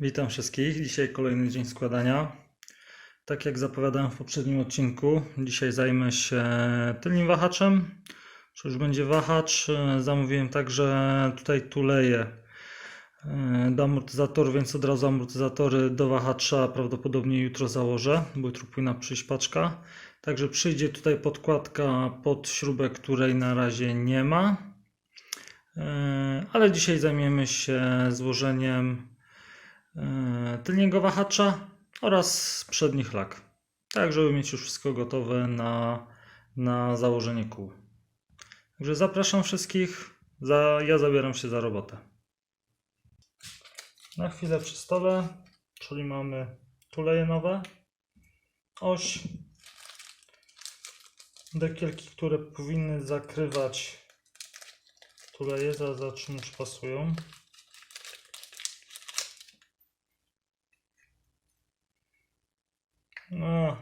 Witam wszystkich. Dzisiaj kolejny dzień składania. Tak jak zapowiadałem w poprzednim odcinku, dzisiaj zajmę się tylnym wahaczem. Czy już będzie wahacz? Zamówiłem także tutaj tuleje do amortyzatorów, więc od razu amortyzatory do wahacza prawdopodobnie jutro założę, bo jutro powinna przyjść paczka. Także przyjdzie tutaj podkładka pod śrubę, której na razie nie ma. E, Ale dzisiaj zajmiemy się złożeniem tylniego wahacza oraz przednich lak. Tak, żeby mieć już wszystko gotowe na, na założenie kół. Także zapraszam wszystkich. Za, ja zabieram się za robotę. Na chwilę przy stole, czyli mamy tuleje nowe, oś, dekielki, które powinny zakrywać tuleje. Zaraz zobaczymy, czy pasują. No,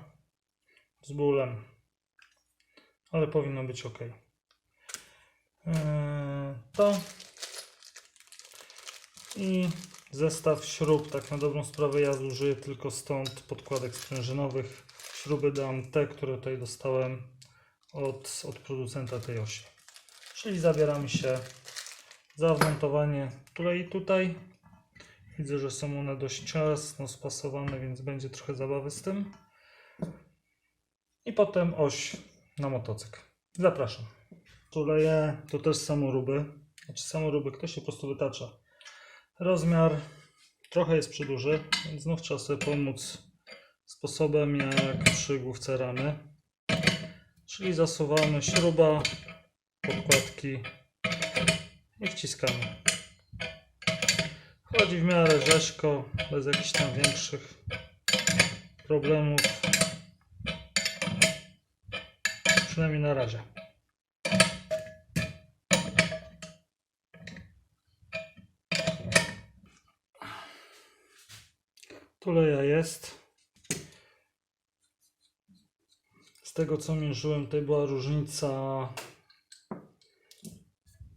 z bólem. Ale powinno być ok. Eee, to i zestaw śrub. Tak na dobrą sprawę ja zużyję tylko stąd podkładek sprężynowych. Śruby dam te, które tutaj dostałem od, od producenta tej osi. Czyli zabieramy się za wmontowanie tutaj i tutaj. Widzę, że są one dość ciasno spasowane, więc będzie trochę zabawy z tym. I potem oś na motocykl. Zapraszam. Tuleje to też samoróby. Znaczy samoróby, ktoś się po prostu wytacza. Rozmiar trochę jest przyduży, więc znów trzeba sobie pomóc sposobem jak przy główce ramy. Czyli zasuwamy śruba, podkładki i wciskamy. Chodzi w miarę rzeźko, bez jakichś tam większych problemów. Przynajmniej na razie. Tuleja jest. Z tego co mierzyłem, tutaj była różnica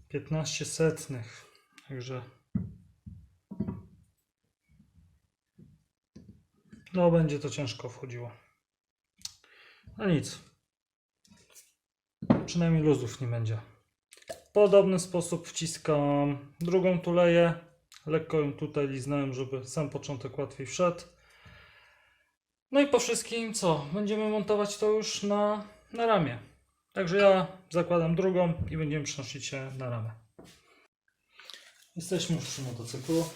15 setnych. Także no będzie to ciężko wchodziło. No nic. Przynajmniej luzów nie będzie. W podobny sposób wciskam drugą tuleję. Lekko ją tutaj liznąłem, żeby sam początek łatwiej wszedł. No i po wszystkim co? Będziemy montować to już na, na ramię. Także ja zakładam drugą i będziemy przenosić się na ramę. Jesteśmy już przy motocyklu.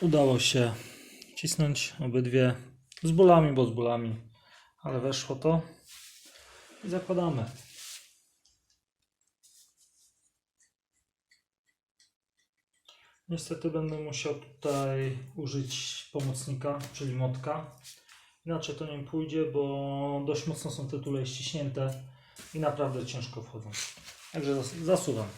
Udało się cisnąć obydwie z bólami, bo z bólami, ale weszło to i zakładamy. Niestety będę musiał tutaj użyć pomocnika, czyli motka. Inaczej to nie pójdzie, bo dość mocno są te tule ściśnięte i naprawdę ciężko wchodzą. Także zas- zasuwam.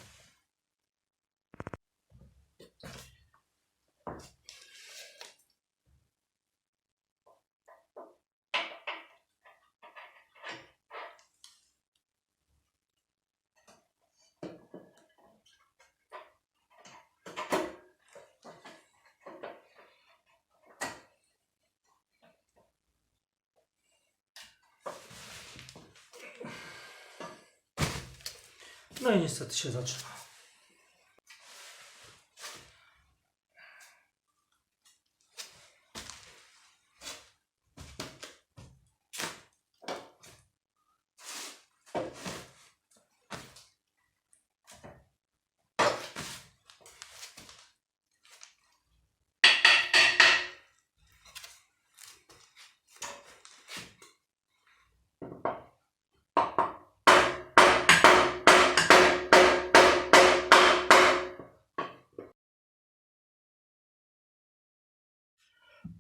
No i niestety się zaczyna.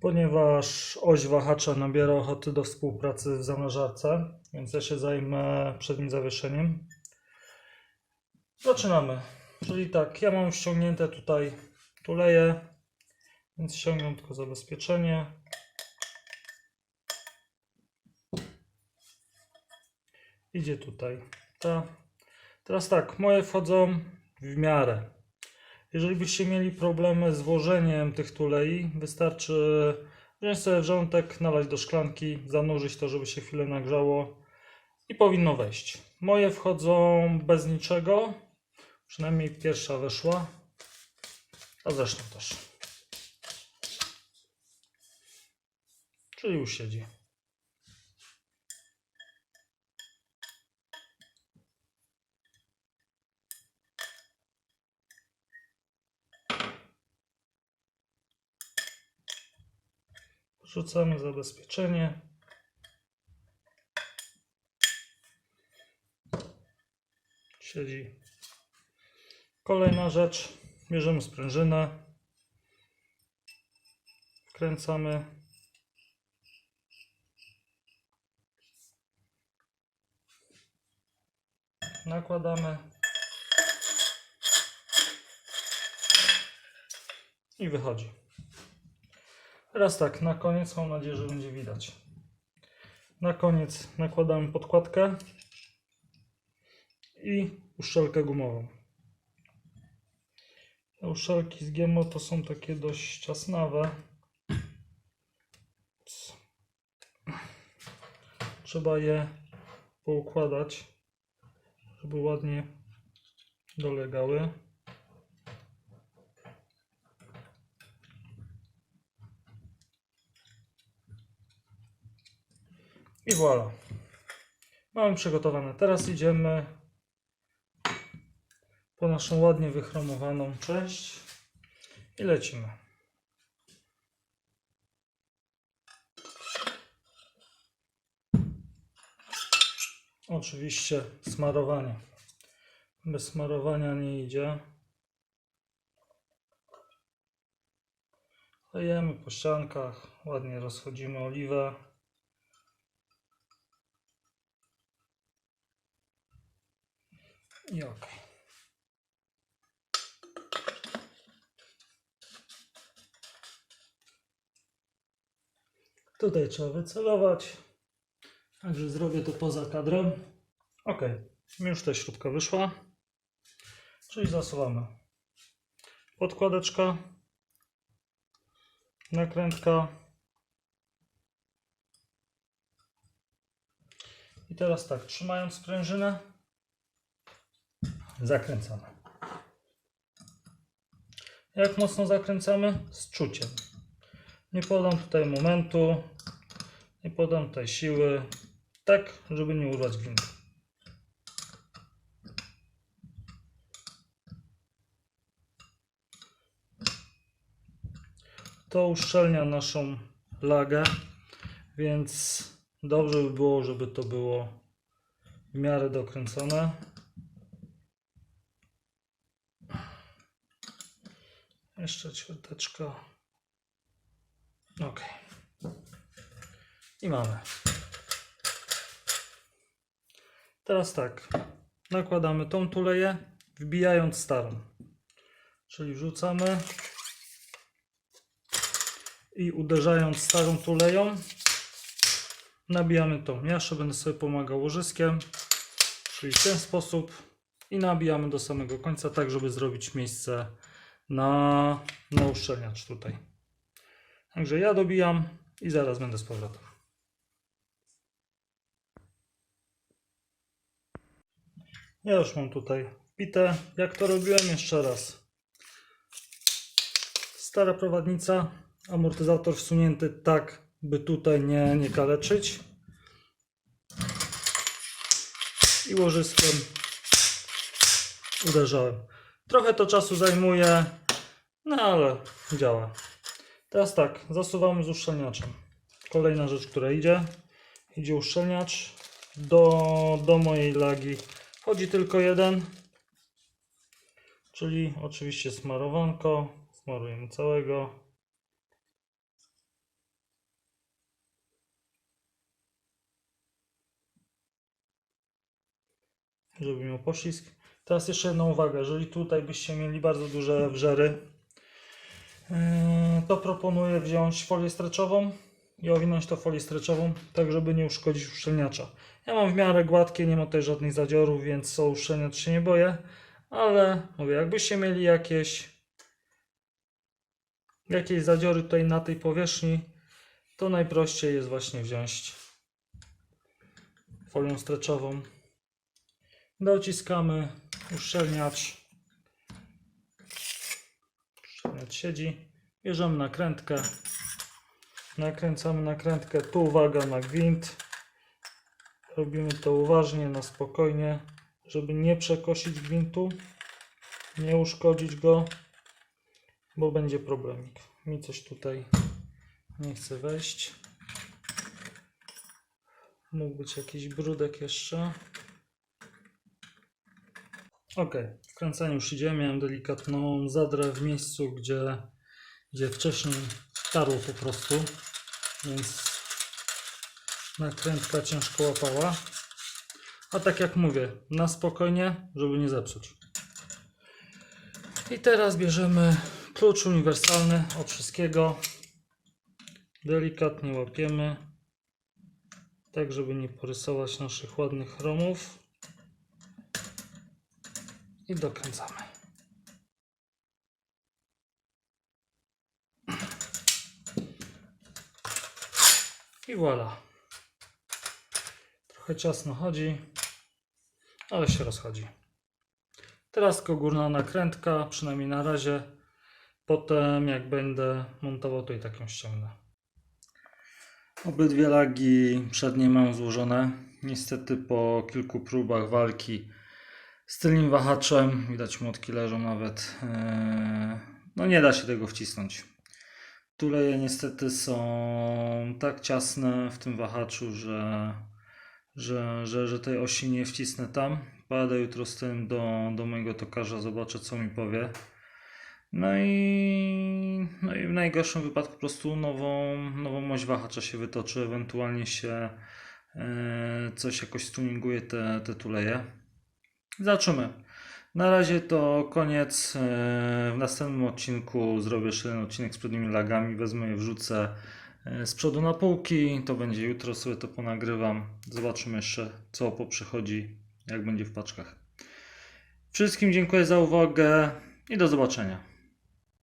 Ponieważ oś wahacza nabiera ochoty do współpracy w zamrażarce, więc ja się zajmę przednim zawieszeniem. Zaczynamy. Czyli tak, ja mam ściągnięte tutaj tuleje, więc ściągam tylko zabezpieczenie. Idzie tutaj ta. Teraz tak, moje wchodzą w miarę. Jeżeli byście mieli problemy z włożeniem tych tulei, wystarczy wziąć sobie wrzątek, nalać do szklanki, zanurzyć to, żeby się chwilę nagrzało i powinno wejść. Moje wchodzą bez niczego, przynajmniej pierwsza weszła, a zresztą też. Czyli już siedzi. Rzucamy zabezpieczenie. Siedzi. Kolejna rzecz. Bierzemy sprężynę. Wkręcamy. Nakładamy. I wychodzi. Teraz tak, na koniec mam nadzieję, że będzie widać. Na koniec nakładamy podkładkę i uszczelkę gumową. Te uszczelki z GMO to są takie dość ciasnawe. Trzeba je poukładać, żeby ładnie dolegały. Voilà. Mamy przygotowane. Teraz idziemy po naszą ładnie wychromowaną część i lecimy. Oczywiście smarowanie. Bez smarowania nie idzie. Lejemy po ściankach, ładnie rozchodzimy oliwę. I ok. Tutaj trzeba wycelować. Także zrobię to poza kadrem. Ok. Już ta śrubka wyszła. Czyli zasuwamy. Podkładeczka. Nakrętka. I teraz tak, trzymając sprężynę, zakręcamy. Jak mocno zakręcamy? Z czuciem. Nie podam tutaj momentu, nie podam tutaj siły, tak, żeby nie urwać gliny. To uszczelnia naszą lagę, więc dobrze by było, żeby to było w miarę dokręcone. Jeszcze ćwiarteczka. Ok. I mamy. Teraz tak. Nakładamy tą tuleję, wbijając starą. Czyli wrzucamy i uderzając starą tuleją, nabijamy tą. Ja jeszcze będę sobie pomagał łożyskiem, czyli w ten sposób i nabijamy do samego końca, tak żeby zrobić miejsce na, na uszczelniacz tutaj. Także ja dobijam i zaraz będę z powrotem. Ja już mam tutaj wbite. Jak to robiłem? Jeszcze raz. Stara prowadnica, amortyzator wsunięty tak, by tutaj nie, nie kaleczyć. I łożyskiem uderzałem. Trochę to czasu zajmuje, no ale działa. Teraz tak, zasuwamy z uszczelniaczem. Kolejna rzecz, która idzie, idzie uszczelniacz. Do, do mojej lagi wchodzi tylko jeden, czyli oczywiście smarowanko. Smarujemy całego. Żeby miał poślizg. Teraz jeszcze jedna uwaga, jeżeli tutaj byście mieli bardzo duże wrzery, yy, to proponuję wziąć folię streczową i owinąć to folię streczową, tak żeby nie uszkodzić uszczelniacza. Ja mam w miarę gładkie, nie ma tutaj żadnych zadziorów, więc o uszczelniacz się nie boję, ale mówię, jakbyście mieli jakieś, jakieś zadziory tutaj na tej powierzchni, to najprościej jest właśnie wziąć folią streczową. Dociskamy uszczelniacz. Uszczelniacz siedzi. Bierzemy nakrętkę. Nakręcamy nakrętkę. Tu uwaga na gwint. Robimy to uważnie, na spokojnie, żeby nie przekosić gwintu, nie uszkodzić go, bo będzie problemik. Mi coś tutaj nie chce wejść. Mógł być jakiś brudek jeszcze. Ok, wkręcanie już idzie. Miałem delikatną zadrę w miejscu, gdzie, gdzie wcześniej tarło po prostu, więc nakrętka ciężko łapała. A tak jak mówię, na spokojnie, żeby nie zepsuć. I teraz bierzemy klucz uniwersalny od wszystkiego. Delikatnie łapiemy, tak żeby nie porysować naszych ładnych chromów. I dokręcamy. I voilà. Trochę ciasno chodzi, ale się rozchodzi. Teraz tylko górna nakrętka, przynajmniej na razie. Potem jak będę montował, to i tak ją ściągnę. Obydwie lagi przednie mam złożone. Niestety po kilku próbach walki z tylnym wahaczem, widać młotki leżą nawet, eee, no nie da się tego wcisnąć. Tuleje niestety są tak ciasne w tym wahaczu, że, że, że, że tej osi nie wcisnę tam. Pojadę jutro z tym do, do mojego tokarza, zobaczę co mi powie. No i, no i w najgorszym wypadku po prostu nową, nową oś wahacza się wytoczy, ewentualnie się e, coś jakoś stuninguje te, te tuleje. Zobaczymy. Na razie to koniec. E, W następnym odcinku zrobię jeszcze jeden odcinek z przednimi lagami. Wezmę je, wrzucę e, z przodu na półki. To będzie jutro, sobie to ponagrywam. Zobaczymy jeszcze, co poprzychodzi, jak będzie w paczkach. Wszystkim dziękuję za uwagę i do zobaczenia.